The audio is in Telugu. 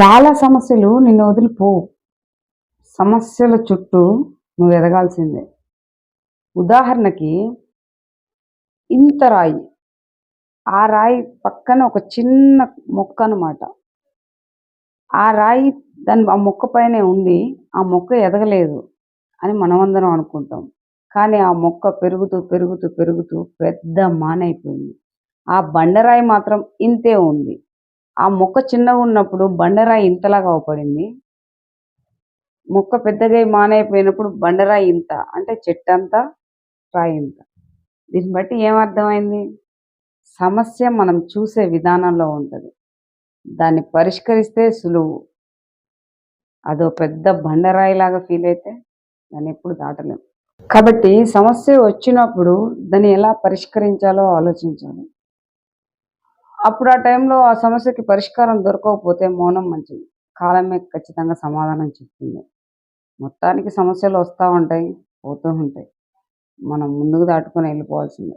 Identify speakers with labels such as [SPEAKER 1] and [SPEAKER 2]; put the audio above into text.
[SPEAKER 1] చాలా సమస్యలు నిన్ను వదిలిపోవు సమస్యల చుట్టూ నువ్వు ఎదగాల్సిందే. ఉదాహరణకి ఇంత రాయి. ఆ రాయి పక్కన ఒక చిన్న మొక్క అన్నమాట. ఆ రాయి దాని ఆ మొక్క పైనే ఉంది. ఆ మొక్క ఎదగలేదు అని మనమందరం అనుకుంటాం. కానీ ఆ మొక్క పెరుగుతూ పెరుగుతూ పెరుగుతూ పెద్ద మానైపోయింది. ఆ బండరాయి మాత్రం ఇంతే ఉంది. ఆ మొక్క చిన్నగా ఉన్నప్పుడు బండరాయి ఇంతలాగా అవపడింది. మొక్క పెద్దగా మానైపోయినప్పుడు బండరాయి ఇంత అంటే చెట్టు అంతా రాయి ఇంత. దీన్ని బట్టి ఏమర్థమైంది సమస్య మనం చూసే విధానంలో ఉంటుంది. దాన్ని పరిష్కరిస్తే సులువు. అదో పెద్ద బండరాయిలాగా ఫీల్ అయితే దాన్ని ఎప్పుడు దాటలేము కాబట్టి సమస్య వచ్చినప్పుడు దాన్ని ఎలా పరిష్కరించాలో ఆలోచించాలి. అప్పుడు ఆ టైంలో ఆ సమస్యకి పరిష్కారం దొరకకపోతే మౌనం మంచిది. కాలమే ఖచ్చితంగా సమాధానం చెప్తుంది. మొత్తానికి సమస్యలు వస్తూ ఉంటాయి పోతూ ఉంటాయి. మనం ముందుకు దాటుకొని వెళ్ళిపోవాల్సిందే.